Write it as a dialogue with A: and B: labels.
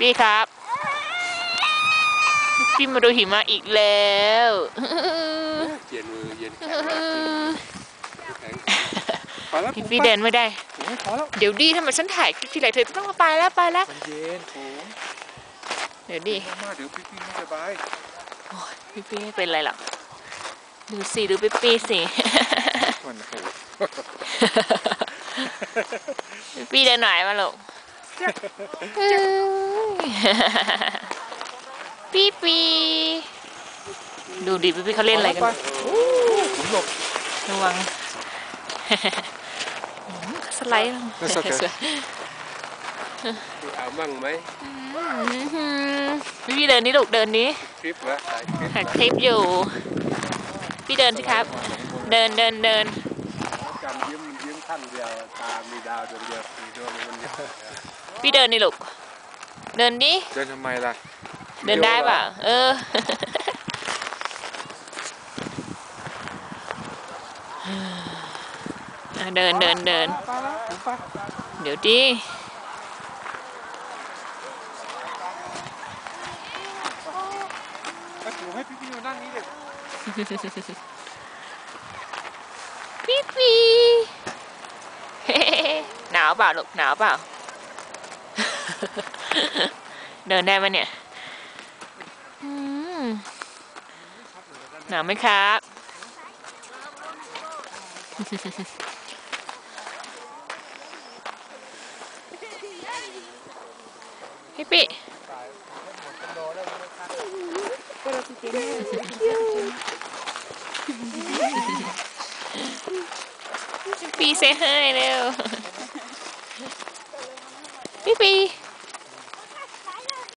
A: พี่ครับ พี่มาดูหิมะอีกแล้ว
B: เย็นมือเย็นแขนมากแข็งพอแล้ว
A: พี่พี่เดินไม่ได้
B: โอ้ยพอแล้ว
A: เดี๋ยวดีทำไมฉันถ่ายคลิปทีไรเธอจะต้องมาไปแล้วไปแล้ว
B: มันเย็นโอ้ย
A: เดี๋ยวดี
B: มากๆเดี๋ยวพี่พี่ไม่สบาย
A: พี่พี่ไม่เป็นไรหรอกดูสิดูพี่พี่สิ
B: มันโห
A: พี่พี่เดินหน่อยมาลูก พี่พี่ดูดิพี่พี่เขาเล่นอะไรกัน
B: ผมหลบ
A: ระวังสไลด์ลง
B: That's okay เอามั่งไหม
A: พี่พี่เดินนี่ลูกเดินนี้
B: คลิปวะถ่ายคลิป
A: ถ่ายคลิปอยู่ พี่เดินสิครับ เดินเดินเดิน
B: จำยิ้มมันยิ้มขั้นเดียวตามีดาวดวงเดียวมีดวงมันเดียว
A: พี่เดินนี่ลูก เดินดิ
B: เดินทำไมล่ะ
A: เดินได้ป่ะ เอออะเดินเดินเดิน
B: ไปแล้วผมไป
A: เดี๋ยวดิ
B: ไปถูให้พี่พี่อยู่นั่งนี้เด็ก
A: พี่ปีเฮ้หนาวเปล่าลูกหนาวเปล่า เดินได้ไหมเนี่ยหนาวไหมครับพี่ปีพี่ปีเซฮายเร็วพี่ปี